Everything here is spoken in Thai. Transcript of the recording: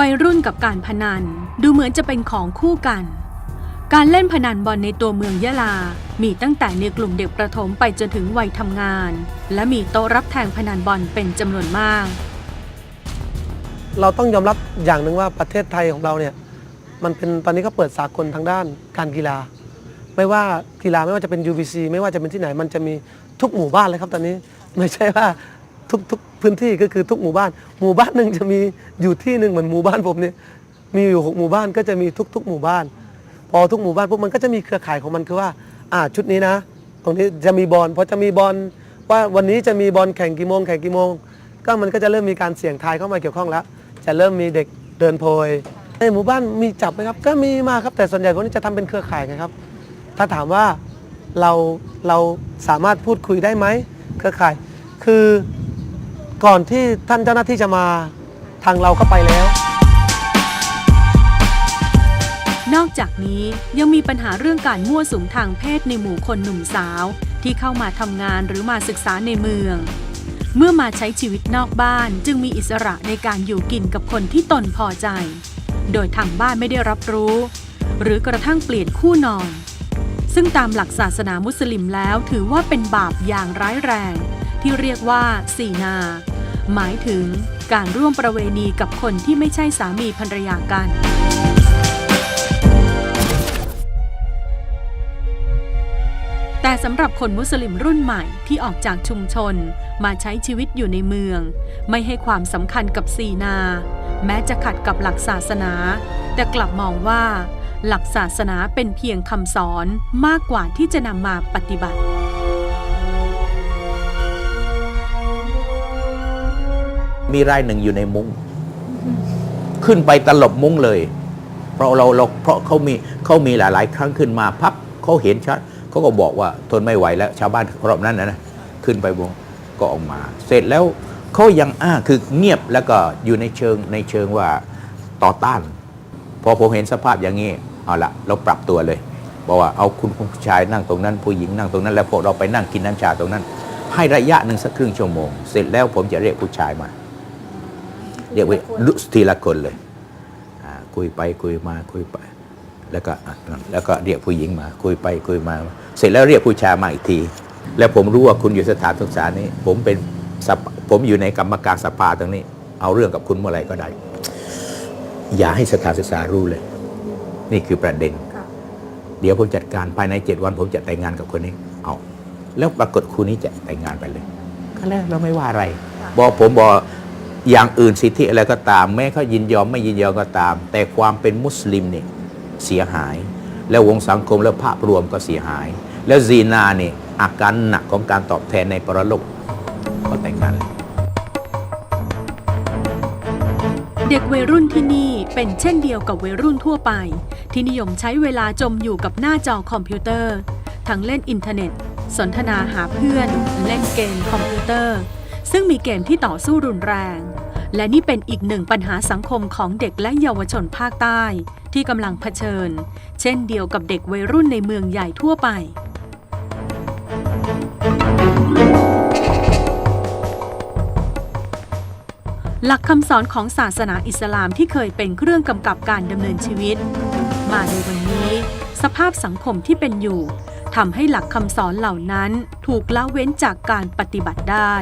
วัยรุ่นกับการพนันดูเหมือนจะเป็นของคู่กัน การเล่นพนันบอลในตัวเมืองยะลา มีตั้งแต่ในกลุ่มเด็กประถมไปจนถึงวัยทำงาน และมีโต๊ะรับแทงพนันบอลเป็นจำนวนมาก เราต้องยอมรับอย่างหนึ่งว่าประเทศไทยของเราเนี่ยมันเป็นตอนนี้ก็เปิดสากลทางด้านการกีฬา ไม่ว่ากีฬาไม่ว่าจะเป็น UVC ไม่ว่าจะเป็นที่ไหนมันจะมีทุกหมู่บ้านเลยครับตอนนี้ไม่ใช่ว่าทุกทุก พื้นที่ก็คือทุกหมู่บ้าน หมู่บ้านหนึ่งจะมีอยู่ที่หนึ่งเหมือนหมู่บ้านผมเนี่ยมีอยู่หกหมู่บ้านก็จะมีทุก ๆ หมู่บ้าน พอทุกหมู่บ้านปุ๊บมันก็จะมีเครือข่ายของมันคือว่าอ่าชุดนี้นะ ตรงนี้จะมีบอลพอจะมีบอลว่าวันนี้จะมีบอลแข่งกี่โมงแข่งกี่โมง ก็มันก็จะเริ่มมีการเสี่ยงทายเข้ามาเกี่ยวข้องแล้ว จะเริ่มมีเด็กเดินโพยในหมู่บ้านมีจับไหมครับ ก็มีมาครับแต่ส่วนใหญ่พวกนี้จะทำเป็นเครือข่ายไงครับ ถ้าถามว่าเราเราสามารถพูดคุยได้ไหมเครือข่าย คือ ก่อนที่ท่านเจ้าหน้าที่จะมาทางเราก็ไปแล้ว นอกจากนี้ยังมีปัญหาเรื่องการมั่วสุมทางเพศในหมู่คนหนุ่มสาว ที่เข้ามาทำงานหรือมาศึกษาในเมือง เมื่อมาใช้ชีวิตนอกบ้านจึงมีอิสระในการอยู่กินกับคนที่ตนพอใจ โดยทางบ้านไม่ได้รับรู้ หรือกระทั่งเปลี่ยนคู่นอน ซึ่งตามหลักศาสนามุสลิมแล้วถือว่าเป็นบาปอย่างร้ายแรง ที่เรียกว่าสีนา หมายถึงการร่วมประเวณีกับคนที่ไม่ใช่สามีภรรยากันแต่สำหรับคนมุสลิมรุ่นใหม่ที่ออกจากชุมชน มาใช้ชีวิตอยู่ในเมือง ไม่ให้ความสำคัญกับซีนา แม้จะขัดกับหลักศาสนา แต่กลับมองว่า หลักศาสนาเป็นเพียงคำสอนมากกว่าที่จะนำมาปฏิบัติ มีรายหนึ่งอยู่ในมุง้งขึ้นไปตลบมุ้งเลย เพราะเราเราเพราะเขามีเขามีหลาย ๆ ครั้งขึ้นมาพับเขาเห็นชัดเขาก็บอกว่าทนไม่ไหวแล้ว ชาวบ้านรอบนั้นนะนะขึ้นไปวงก็ออกมา เสร็จแล้วเขายังอ้าคือเงียบแล้วก็อยู่ในเชิงในเชิงว่าต่อต้าน พอผมเห็นสภาพอย่างนี้เอาละเราปรับตัวเลยบอกว่าเอาคุณผู้ชายนั่งตรงนั้น ผู้หญิงนั่งตรงนั้น แล้วพวกเราไปนั่งกินน้ำชาตรงนั้น ให้ระยะหนึ่งสักครึ่งชั่วโมง เสร็จแล้วผมจะเรียกผู้ชายมา เรียกว่าลุสทีละคนเลยอ่าคุยไปคุยมาคุยไป แล้วก็อะแล้วก็เรียกผู้หญิงมา คุยไปคุยมา เสร็จแล้วเรียกผู้ชายมาอีกที แล้วผมรู้ว่าคุณอยู่สถานศึกษานี้ ผมเป็นสภผมอยู่ในกรรมการสภาตรงนี้ เอาเรื่องกับคุณเมื่อไหร่ก็ได้ อย่าให้สถานศึกษารู้เลย นี่คือประเด็น เดี๋ยวผมจัดการภายในเจ็ดวัน ผมจะแต่งงานกับคนนี้ เอาแล้วปรากฏคู่นี้จะแต่งงานไปเลยก็แล้วเราไม่ว่าอะไร บอกผมบอก อย่างอื่นสิทธิอะไรก็ตาม แม้เขายินยอมไม่ยินยอมก็ตาม แต่ความเป็นมุสลิมเนี่ยเสียหาย แล้ววงสังคมและภาพรวมก็เสียหาย แล้วซีนาเนี่ยอาการหนักของการตอบแทนในปรโลกก็แต่งงานเด็กวัยรุ่นที่นี่เป็นเช่นเดียวกับวัยรุ่นทั่วไป ที่นิยมใช้เวลาจมอยู่กับหน้าจอคอมพิวเตอร์ ทั้งเล่นอินเทอร์เน็ต สนทนาหาเพื่อน เล่นเกมคอมพิวเตอร์ ซึ่งมีเกมที่ต่อสู้รุนแรง และนี่เป็นอีกหนึ่งปัญหาสังคมของเด็กและเยาวชนภาคใต้ ที่กำลังเผชิญ เช่นเดียวกับเด็กวัยรุ่นในเมืองใหญ่ทั่วไปหลักคำสอนของศาสนาอิสลามที่เคยเป็นเครื่องกำกับการดำเนินชีวิต มาในวันนี้ สภาพสังคมที่เป็นอยู่ทำให้หลักคำสอนเหล่านั้นถูกละเว้นจากการปฏิบัติได้